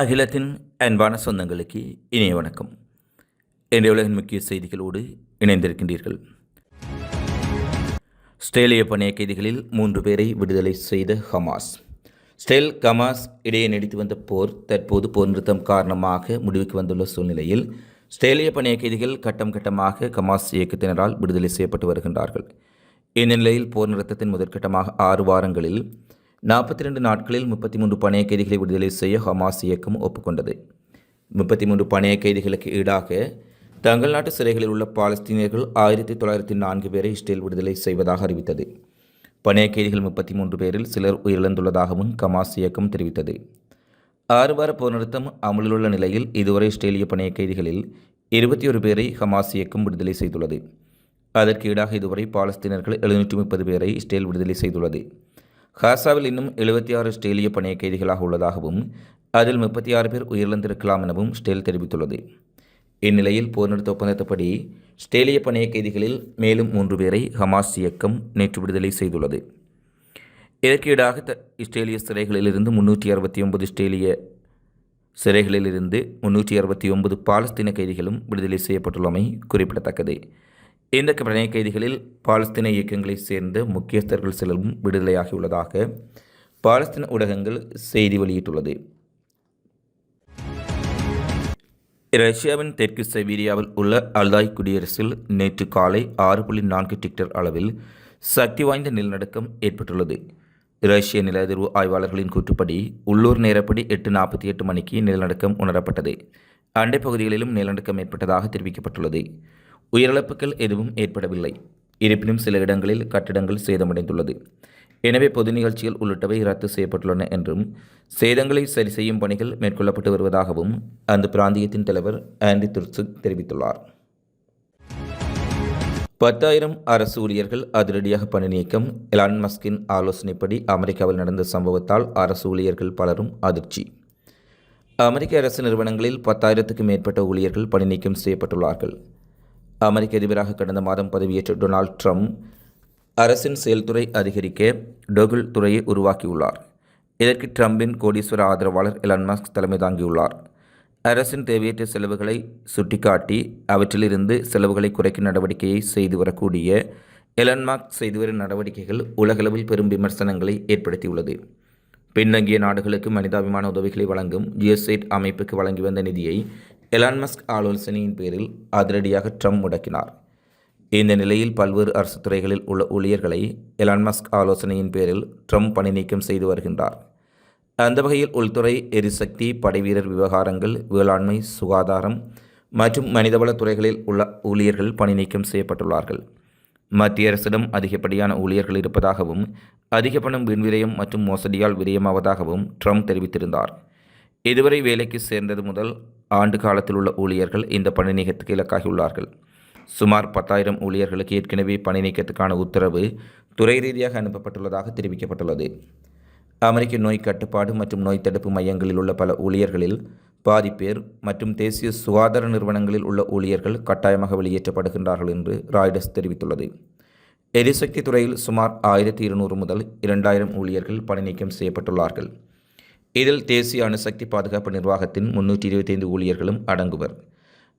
அகிலத்தின் அன்பான சொந்தங்களுக்கு இனிய வணக்கம். இன்றைய உலகின் முக்கிய செய்திகளோடு இணைந்திருக்கின்றீர்கள். ஸ்டேலிய பணைய கைதிகளில் மூன்று பேரை விடுதலை செய்த ஹமாஸ். ஸ்டேல் கமாஸ் இடையே நீடித்து வந்த போர் தற்போது போர் நிறுத்தம் காரணமாக முடிவுக்கு வந்துள்ள சூழ்நிலையில் ஸ்டேலிய பணைய கைதிகள் கட்டம் கட்டமாக கமாஸ் இயக்கத்தினரால் விடுதலை செய்யப்பட்டு வருகின்றார்கள். இந்நிலையில் போர் நிறுத்தத்தின் முதற்கட்டமாக ஆறு வாரங்களில் நாற்பத்தி ரெண்டு நாட்களில் முப்பத்தி மூன்று பணைய கைதிகளை விடுதலை செய்ய ஹமாஸ் இயக்கம் ஒப்புக்கொண்டது. முப்பத்தி மூன்று பணைய கைதிகளுக்கு ஈடாக தங்கள் நாட்டு சிறைகளில் உள்ள பாலஸ்தீனியர்கள் ஆயிரத்தி தொள்ளாயிரத்தி நான்கு பேரை இஸ்ரேல் விடுதலை செய்வதாக அறிவித்தது. பணைய கைதிகள் முப்பத்தி மூன்று பேரில் சிலர் உயிரிழந்துள்ளதாகவும் கமாஸ் இயக்கம் தெரிவித்தது. ஆறு வார போர் நிறுத்தம் அமலிலுள்ள நிலையில் இதுவரை இஸ்ரேலிய பணைய கைதிகளில் இருபத்தி ஒரு பேரை ஹமாஸ் இயக்கம் விடுதலை செய்துள்ளது. அதற்கு ஈடாக இதுவரை பாலஸ்தீனர்கள் எழுநூற்றி முப்பது பேரை இஸ்ரேல் விடுதலை செய்துள்ளது. காசாவில் இன்னும் எழுபத்தி ஆறு ஸ்டேலிய பணைய கைதிகளாக உள்ளதாகவும் அதில் முப்பத்தி ஆறு பேர் உயிரிழந்திருக்கலாம் எனவும் ஸ்டேல் தெரிவித்துள்ளது. இந்நிலையில் போர் நிறுத்த ஒப்பந்தத்தப்படி ஸ்டேலிய பணைய கைதிகளில் மேலும் மூன்று பேரை ஹமாஸ் இயக்கம் நேற்று விடுதலை செய்துள்ளது. இதற்கு ஈடாக த இஸ்ரேலிய சிறைகளிலிருந்து முன்னூற்றி அறுபத்தி ஒன்பது இஸ்ரேலிய சிறைகளிலிருந்து முன்னூற்றி அறுபத்தி ஒன்பது பாலஸ்தீன கைதிகளும் விடுதலை செய்யப்பட்டுள்ளமை குறிப்பிடத்தக்கது. இந்த பிணைய கைதிகளில் பாலஸ்தீன இயக்கங்களைச் சேர்ந்த முக்கியஸ்தர்கள் சிலரும் விடுதலையாகியுள்ளதாக பாலஸ்தீன ஊடகங்கள் செய்தி வெளியிட்டுள்ளது. ரஷ்யாவின் தெற்கு சைபீரியாவில் உள்ள அல்தாய் குடியரசில் நேற்று காலை ஆறு புள்ளி நான்கு டிக்டர் அளவில் சக்தி வாய்ந்த நிலநடுக்கம் ஏற்பட்டுள்ளது. ரஷ்ய நில அதிர்வு ஆய்வாளர்களின் கூற்றுப்படி உள்ளூர் நேரப்படி எட்டு நாற்பத்தி எட்டு மணிக்கு நிலநடுக்கம் உணரப்பட்டது. அண்டை பகுதிகளிலும் நிலநடுக்கம் ஏற்பட்டதாக தெரிவிக்கப்பட்டுள்ளது. உயிரிழப்புகள் எதுவும் ஏற்படவில்லை. இருப்பினும் சில இடங்களில் கட்டிடங்கள் சேதமடைந்துள்ளது. எனவே பொது நிகழ்ச்சிகள் உள்ளிட்டவை ரத்து செய்யப்பட்டுள்ளன என்றும் சேதங்களை சரி செய்யும் பணிகள் மேற்கொள்ளப்பட்டு வருவதாகவும் அந்த பிராந்தியத்தின் தலைவர் ஆண்டி துர்சுக் தெரிவித்துள்ளார். பத்தாயிரம் அரசு ஊழியர்கள் அதிரடியாக பணி நீக்கம் எலான் மஸ்கின் ஆலோசனைப்படி அமெரிக்காவில் நடந்த சம்பவத்தால் அரசு ஊழியர்கள் பலரும் அதிர்ச்சி. அமெரிக்க அரசு நிறுவனங்களில் பத்தாயிரத்துக்கு மேற்பட்ட ஊழியர்கள் பணி நீக்கம் செய்யப்பட்டுள்ளார்கள். அமெரிக்க அதிபராக கடந்த மாதம் பதவியேற்ற டொனால்ட் ட்ரம்ப் அரசின் செயல்துறை அதிகரிக்க டொகுல் துறையை உருவாக்கியுள்ளார். இதற்கு ட்ரம்பின் கோடீஸ்வர ஆதரவாளர் எலான் மஸ்க் தலைமை தாங்கியுள்ளார். அரசின் தேவையற்ற செலவுகளை சுட்டிக்காட்டி அவற்றிலிருந்து செலவுகளை குறைக்கும் நடவடிக்கையை செய்து வரக்கூடிய எலன்மார்க் செய்து வரும் நடவடிக்கைகள் உலகளவில் பெரும் விமர்சனங்களை ஏற்படுத்தியுள்ளது. பின்தங்கிய நாடுகளுக்கு மனிதாபிமான உதவிகளை வழங்கும் ஜிஎஸ்ஐட் அமைப்புக்கு வழங்கி வந்த நிதியை எலான் மஸ்க் ஆலோசனையின் பேரில் அதிரடியாக ட்ரம்ப் முடக்கினார். இந்த நிலையில் பல்வேறு அரசு துறைகளில் உள்ள ஊழியர்களை எலான் மஸ்க் ஆலோசனையின் பேரில் ட்ரம்ப் பணி நீக்கம் செய்து வருகின்றார். அந்த வகையில் உள்துறை எரிசக்தி படைவீரர் விவகாரங்கள் வேளாண்மை சுகாதாரம் மற்றும் மனிதவள துறைகளில் உள்ள ஊழியர்கள் பணி நீக்கம் செய்யப்பட்டுள்ளார்கள். மத்திய அரசிடம் அதிகப்படியான ஊழியர்கள் இருப்பதாகவும் அதிக பணம் விண்விரயம் மற்றும் மோசடியால் விரயமாவதாகவும் ட்ரம்ப் தெரிவித்திருந்தார். இதுவரை வேலைக்கு சேர்ந்தது முதல் ஆண்டு காலத்தில் உள்ள ஊழியர்கள் இந்த பணி நீக்கத்துக்கு இலக்காகியுள்ளார்கள். சுமார் பத்தாயிரம் ஊழியர்களுக்கு ஏற்கனவே பணி நீக்கத்துக்கான உத்தரவு துறை ரீதியாக அனுப்பப்பட்டுள்ளதாக தெரிவிக்கப்பட்டுள்ளது. அமெரிக்க நோய் கட்டுப்பாடு மற்றும் நோய் தடுப்பு மையங்களில் உள்ள பல ஊழியர்களில் பாதி பேர் மற்றும் தேசிய சுகாதார நிறுவனங்களில் உள்ள ஊழியர்கள் கட்டாயமாக வெளியேற்றப்படுகின்றார்கள் என்று ராய்டஸ் தெரிவித்துள்ளது. எரிசக்தி துறையில் சுமார் ஆயிரத்தி இருநூறு முதல் இரண்டாயிரம் ஊழியர்கள் பணி நீக்கம் செய்யப்பட்டுள்ளார்கள். இதில் தேசிய அணுசக்தி பாதுகாப்பு நிர்வாகத்தின் முன்னூற்றி இருபத்தைந்து ஊழியர்களும் அடங்குவர்.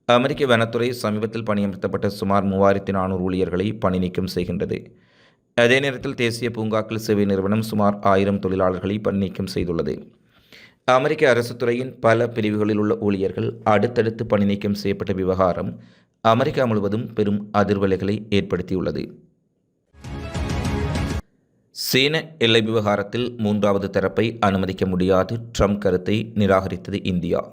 அமெரிக்க வனத்துறை சமீபத்தில் பணியமர்த்தப்பட்ட சுமார் மூவாயிரத்தி நானூறு ஊழியர்களை பணி நீக்கம் செய்கின்றது. அதே நேரத்தில் தேசிய பூங்காக்கள் சேவை நிறுவனம் சுமார் ஆயிரம் தொழிலாளர்களை பணி நீக்கம் செய்துள்ளது. அமெரிக்க அரசு துறையின் பல பிரிவுகளில் உள்ள ஊழியர்கள் அடுத்தடுத்து பணி நீக்கம் செய்யப்பட்ட விவகாரம் அமெரிக்கா முழுவதும் பெரும் அதிர்வலைகளை ஏற்படுத்தியுள்ளது. சீன எல்லை விவகாரத்தில் மூன்றாவது தரப்பை அனுமதிக்க முடியாது. ட்ரம்ப் கருத்தை நிராகரித்தது இந்தியா.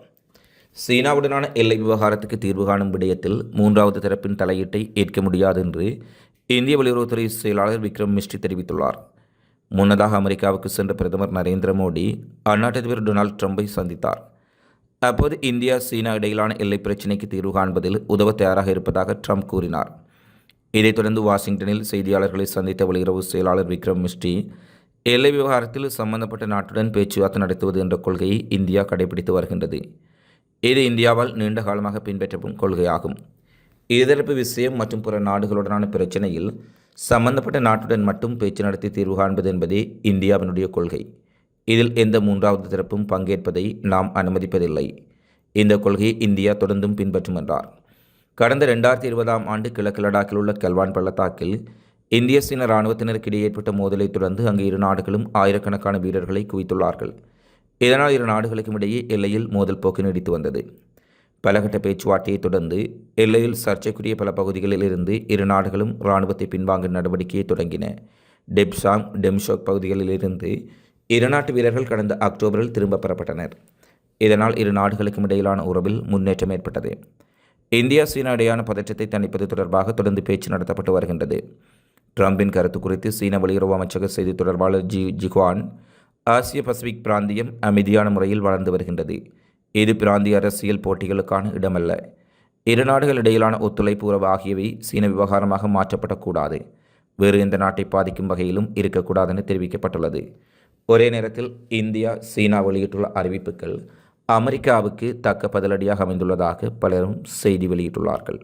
சீனாவுடனான எல்லை விவகாரத்துக்கு தீர்வு காணும் விடயத்தில் மூன்றாவது தரப்பின் தலையீட்டை ஏற்க முடியாது என்று இந்திய வெளியுறவுத்துறை செயலாளர் விக்ரம் மிஸ்ரி தெரிவித்துள்ளார். முன்னதாக அமெரிக்காவுக்கு சென்ற பிரதமர் நரேந்திர மோடி அந்நாட்டு அதிபர் டொனால்ட் ட்ரம்பை சந்தித்தார். அப்போது இந்தியா சீனா இடையிலான எல்லை பிரச்சினைக்கு தீர்வு காண்பதில் உதவ தயாராக இருப்பதாக ட்ரம்ப் கூறினார். இதைத் தொடர்ந்து வாஷிங்டனில் செய்தியாளர்களை சந்தித்த வெளியுறவு செயலாளர் விக்ரம் மிஸ்ரி எல்லை விவகாரத்தில் சம்பந்தப்பட்ட நாட்டுடன் பேச்சுவார்த்தை நடத்துவது என்ற கொள்கையை இந்தியா கடைபிடித்து வருகின்றது. இது இந்தியாவால் நீண்ட காலமாக பின்பற்றப்படும் கொள்கையாகும். இருதரப்பு விஷயம் மற்றும் பிற நாடுகளுடனான பிரச்சனையில் சம்பந்தப்பட்ட நாட்டுடன் மட்டும் பேச்சு நடத்தி தீர்வு காண்பது என்பதே இந்தியாவினுடைய கொள்கை. இதில் எந்த மூன்றாவது தரப்பும் பங்கேற்பதை நாம் அனுமதிப்பதில்லை. இந்த கொள்கையை இந்தியா தொடர்ந்தும் பின்பற்றும் என்றார். கடந்த ரெண்டாயிரத்தி இருபதாம் ஆண்டு கிழக்கு லடாக்கில் உள்ள கல்வான் பள்ளத்தாக்கில் இந்திய சீன இராணுவத்தினருக்கு இடையே ஏற்பட்ட மோதலை தொடர்ந்து அங்கு இரு நாடுகளும் ஆயிரக்கணக்கான வீரர்களை குவித்துள்ளார்கள். இதனால் இரு நாடுகளுக்கும் இடையே எல்லையில் மோதல் போக்கு நீடித்து வந்தது. பலகட்ட பேச்சுவார்த்தையை தொடர்ந்து எல்லையில் சர்ச்சைக்குரிய பல பகுதிகளில் இருந்து இரு நாடுகளும் இராணுவத்தை பின்வாங்கும் நடவடிக்கையை தொடங்கின. டெப்சாங் டெம்ஷோக் பகுதிகளிலிருந்து இரு நாட்டு வீரர்கள் கடந்த அக்டோபரில் திரும்ப பெறப்பட்டனர். இதனால் இரு நாடுகளுக்கும் இடையிலான உறவில் முன்னேற்றம் ஏற்பட்டது. இந்தியா சீனா இடையான பதற்றத்தை தணிப்பது தொடர்பாக தொடர்ந்து பேச்சு நடத்தப்பட்டு வருகின்றது. ட்ரம்பின் கருத்து குறித்து சீன வெளியுறவு அமைச்சக செய்தி தொடர்பாளர் ஜி ஜிகுவான் ஆசிய பசிபிக் பிராந்தியம் அமைதியான முறையில் வளர்ந்து வருகின்றது. இது பிராந்திய அரசியல் போட்டிகளுக்கான இடமல்ல. இரு நாடுகள் இடையிலான ஒத்துழைப்பு உறவு ஆகியவை சீன விவகாரமாக மாற்றப்படக்கூடாது. வேறு எந்த நாட்டை பாதிக்கும் வகையிலும் இருக்கக்கூடாது என தெரிவிக்கப்பட்டுள்ளது. ஒரே நேரத்தில் இந்தியா சீனா வெளியிட்டுள்ள அறிவிப்புகள் அமெரிக்காவுக்கு தக்க பதிலடியாக அமைந்துள்ளதாக பலரும் செய்தி வெளியிட்டுள்ளார்கள்.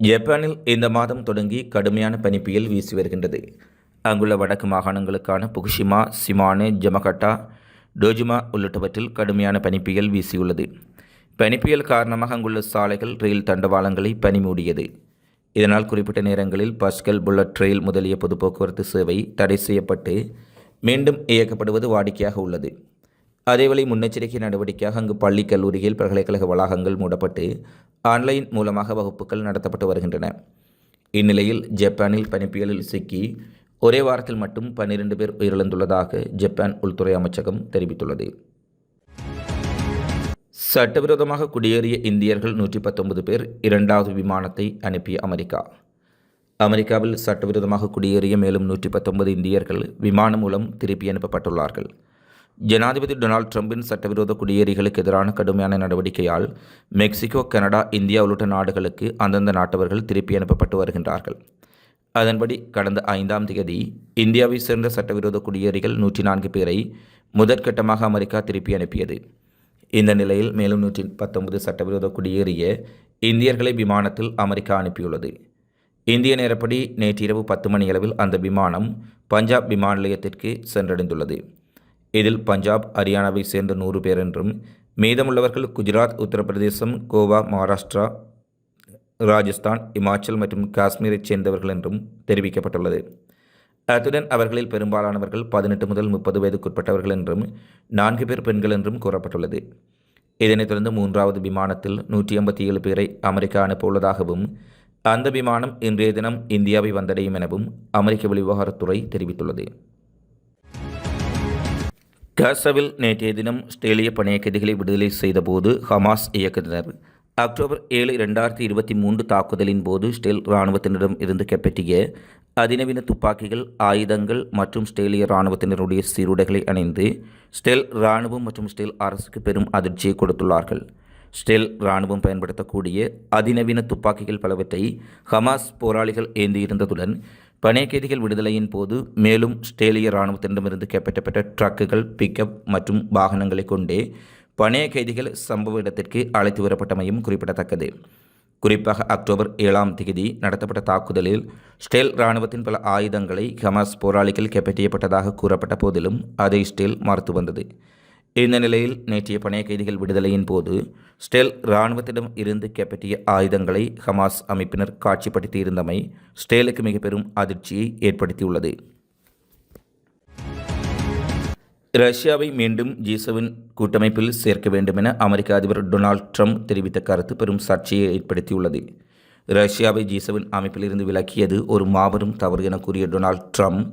ஜப்பானில் இந்த மாதம் தொடங்கி கடுமையான பனிப்புயல் வீசி வருகின்றது. அங்குள்ள வடக்கு மாகாணங்களுக்கான புகுஷிமா சிமானே ஜமகட்டா டோஜிமா உள்ளிட்டவற்றில் கடுமையான பனிப்புயல் வீசியுள்ளது. பனிப்புயல் காரணமாக அங்குள்ள சாலைகள் ரயில் தண்டவாளங்களை பனிமூடியது. இதனால் குறிப்பிட்ட நேரங்களில் பஸ்கள் புல்லட் ரயில் முதலிய பொது போக்குவரத்து சேவை தடை செய்யப்பட்டு மீண்டும் இயக்கப்படுவது வாடிக்கையாக உள்ளது. அதேவேளை முன்னெச்சரிக்கை நடவடிக்கையாக அங்கு பள்ளி கல்லூரிகள் பல்கலைக்கழக வளாகங்கள் மூடப்பட்டு ஆன்லைன் மூலமாக வகுப்புகள் நடத்தப்பட்டு வருகின்றன. இந்நிலையில் ஜப்பானில் பனிப்புயலில் சிக்கி ஒரே வாரத்தில் மட்டும் பன்னிரண்டு பேர் உயிரிழந்துள்ளதாக ஜப்பான் உள்துறை அமைச்சகம் தெரிவித்துள்ளது. சட்டவிரோதமாக குடியேறிய இந்தியர்கள் நூற்றி பத்தொன்பது பேர் இரண்டாவது விமானத்தை அனுப்பிய அமெரிக்கா. அமெரிக்காவில் சட்டவிரோதமாக குடியேறிய மேலும் நூற்றி பத்தொன்பது இந்தியர்கள் விமானம் மூலம் திருப்பி அனுப்பப்பட்டுள்ளார்கள். ஜனாதிபதி டொனால்ட் ட்ரம்பின் சட்டவிரோத குடியேறிகளுக்கு எதிரான கடுமையான நடவடிக்கையால் மெக்சிகோ கனடா இந்தியா உள்ளிட்ட நாடுகளுக்கு அந்தந்த நாட்டவர்கள் திருப்பி அனுப்பப்பட்டு வருகின்றார்கள். அதன்படி கடந்த ஐந்தாம் தேதி இந்தியாவை சேர்ந்த சட்டவிரோத குடியேறிகள் நூற்றி நான்கு பேரை முதற்கட்டமாக அமெரிக்கா திருப்பி அனுப்பியது. இந்த நிலையில் மேலும் நூற்றி பத்தொன்பது சட்டவிரோத குடியேறிய இந்தியர்களை விமானத்தில் அமெரிக்கா அனுப்பியுள்ளது. இந்திய நேரப்படி நேற்று இரவு பத்து மணி அளவில் அந்த விமானம் பஞ்சாப் விமான நிலையத்திற்கு சென்றடைந்துள்ளது. இதில் பஞ்சாப் ஹரியானாவை சேர்ந்த நூறு பேர் என்றும் மீதமுள்ளவர்கள் குஜராத் உத்தரப்பிரதேசம் கோவா மகாராஷ்டிரா ராஜஸ்தான் இமாச்சல் மற்றும் காஷ்மீரைச் சேர்ந்தவர்கள் என்றும் தெரிவிக்கப்பட்டுள்ளது. அத்துடன் அவர்களில் பெரும்பாலானவர்கள் பதினெட்டு முதல் முப்பது வயதுக்குட்பட்டவர்கள் என்றும் நான்கு பேர் பெண்கள் என்றும் கூறப்பட்டுள்ளது. இதனைத் தொடர்ந்து மூன்றாவது விமானத்தில் நூற்றி ஐம்பத்தி ஏழு பேரை அமெரிக்கா அனுப்பவுள்ளதாகவும் அந்த விமானம் இன்றைய தினம் இந்தியாவை வந்தடையும் எனவும் அமெரிக்க வெளிவிவகாரத்துறை தெரிவித்துள்ளது. காசாவில் நேற்றைய தினம் ஆஸ்திரேலிய பணைய கைதிகளை விடுதலை செய்தபோது ஹமாஸ் இயக்குனர் அக்டோபர் ஏழு ரெண்டாயிரத்தி இருபத்தி மூன்று தாக்குதலின் போது ஸ்டெல் இராணுவத்தினரிடம் இருந்து கைப்பற்றிய அதிநவீன துப்பாக்கிகள் ஆயுதங்கள் மற்றும் ஸ்டேலிய இராணுவத்தினருடைய சீருடைகளை அணிந்து ஸ்டெல் இராணுவம் மற்றும் ஸ்டெல் அரசுக்கு பெரும் அதிர்ச்சியை கொடுத்துள்ளார்கள். ஸ்டெல் இராணுவம் பயன்படுத்தக்கூடிய அதிநவீன துப்பாக்கிகள் பலவற்றை ஹமாஸ் போராளிகள் ஏந்தியிருந்ததுடன் பணைய கைதிகள் விடுதலையின் போது மேலும் ஸ்டேலிய இராணுவத்திடமிருந்து கைப்பற்றப்பட்ட ட்ரக்குகள் பிக்கப் மற்றும் வாகனங்களை கொண்டே பணைய கைதிகள் சம்பவ இடத்திற்கு அழைத்து வரப்பட்டமையும் குறிப்பிடத்தக்கது. குறிப்பாக அக்டோபர் ஏழாம் தேதி நடத்தப்பட்ட தாக்குதலில் ஸ்டெல் இராணுவத்தின் பல ஆயுதங்களை ஹமாஸ் போராளிகள் கைப்பற்றியப்பட்டதாக கூறப்பட்ட போதிலும் அதை ஸ்டெல் மறுத்து வந்தது. இந்த நிலையில் நேற்றைய பணைய கைதிகள் விடுதலையின் போது ஸ்டெல் இராணுவத்திடம் இருந்து கைப்பற்றிய ஆயுதங்களை ஹமாஸ் அமைப்பினர் காட்சிப்படுத்தியிருந்தமை ஸ்டேலுக்கு மிக பெரும் அதிர்ச்சியை ஏற்படுத்தியுள்ளது. ரஷ்யாவை மீண்டும் ஜி7 கூட்டமைப்பில் சேர்க்க வேண்டும் என அமெரிக்க அதிபர் டொனால்ட் ட்ரம்ப் தெரிவித்த கருத்து பெரும் சர்ச்சையை ஏற்படுத்தியுள்ளது. ரஷ்யாவை ஜி7 அமைப்பிலிருந்து விலக்கியது ஒரு மாபெரும் தவறு என கூறிய டொனால்ட் ட்ரம்ப்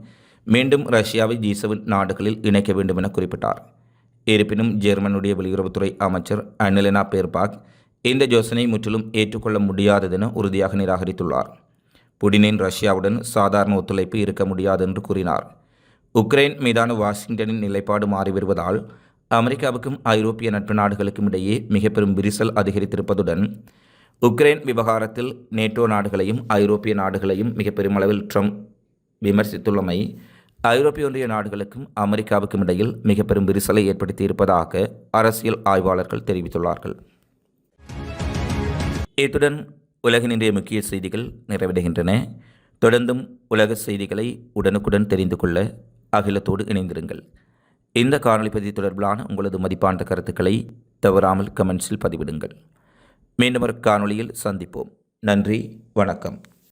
மீண்டும் ரஷ்யாவை ஜி7 நாடுகளில் இணைக்க வேண்டும் என குறிப்பிட்டார். இருப்பினும் ஜெர்மனுடைய வெளியுறவுத்துறை அமைச்சர் அனிலினா பேர்பாக் இந்த யோசனை முற்றிலும் ஏற்றுக்கொள்ள முடியாததென உறுதியாக நிராகரித்துள்ளார். புடினின் ரஷ்யாவுடன் சாதாரண ஒத்துழைப்பு இருக்க முடியாது என்று கூறினார். உக்ரைன் மீதான வாஷிங்டனின் நிலைப்பாடு மாறி வருவதால் அமெரிக்காவுக்கும் ஐரோப்பிய நட்பு நாடுகளுக்கும் இடையே மிக பெரும் விரிசல் அதிகரித்திருப்பதுடன் உக்ரைன் விவகாரத்தில் நேட்டோ நாடுகளையும் ஐரோப்பிய நாடுகளையும் மிக பெருமளவில் ட்ரம்ப் விமர்சித்துள்ளமை ஐரோப்பிய ஒன்றிய நாடுகளுக்கும் அமெரிக்காவுக்கும் இடையில் மிக பெரும் விரிசலை ஏற்படுத்தியிருப்பதாக அரசியல் ஆய்வாளர்கள் தெரிவித்துள்ளார்கள். இத்துடன் உலகின் இன்றைய முக்கிய செய்திகள் நிறைவடைகின்றன. தொடர்ந்தும் உலக செய்திகளை உடனுக்குடன் தெரிந்து கொள்ள அகிலத்தோடு இணைந்திருங்கள். இந்த காணொளி பதிவு தொடர்பிலான உங்களது மதிப்பான கருத்துக்களை தவறாமல் கமெண்ட்ஸில் பதிவிடுங்கள். மீண்டும் ஒரு காணொளியில் சந்திப்போம். நன்றி வணக்கம்.